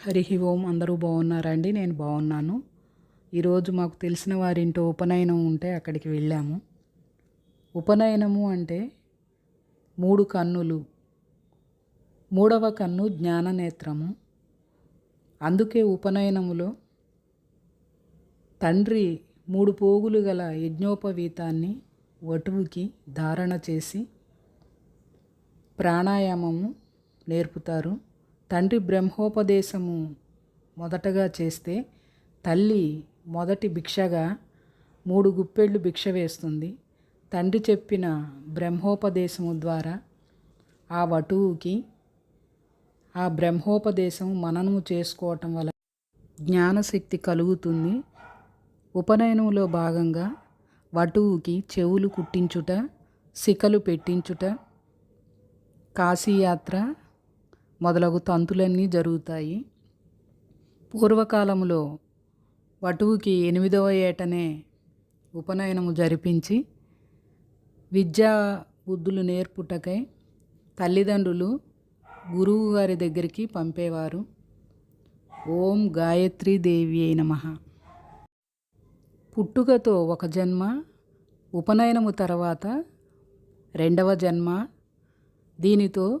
హరి ఓం అందరూ బాగున్నారా అండి నేను బాగున్నాను. ఈరోజు మాకు తెలిసిన వారింటో ఉపనయనం ఉంటే అక్కడికి వెళ్ళాము. ఉపనయనము అంటే మూడు కన్నులు. మూడవ కన్ను జ్ఞాననేత్రము. అందుకే ఉపనయనములో తండ్రి మూడు పోగులు గల యజ్ఞోపవీతాన్ని వటువుకి ధారణ చేసి ప్రాణాయామము నేర్పుతారు. తండ్రి బ్రహ్మోపదేశము మొదటగా చేస్తే తల్లి మొదటి భిక్షగా మూడు గుప్పెళ్ళు భిక్ష వేస్తుంది. తండ్రి చెప్పిన బ్రహ్మోపదేశము ద్వారా ఆ వటువుకి ఆ బ్రహ్మోపదేశం మననము చేసుకోవటం వల్ల జ్ఞానశక్తి కలుగుతుంది. ఉపనయనంలో భాగంగా వటువుకి చెవులు కుట్టించుట శిఖలు పెట్టించుట కాశీయాత్ర మొదలగు తంతులన్నీ జరుగుతాయి. పూర్వకాలంలో వటువుకి ఎనిమిదవ ఏటనే ఉపనయనము జరిపించి విద్యా బుద్ధులు నేర్పుటకై తల్లిదండ్రులు గురువు గారి దగ్గరికి పంపేవారు. ఓం గాయత్రీ దేవి అయిన పుట్టుకతో ఒక జన్మ ఉపనయనము తర్వాత రెండవ జన్మ దీనితో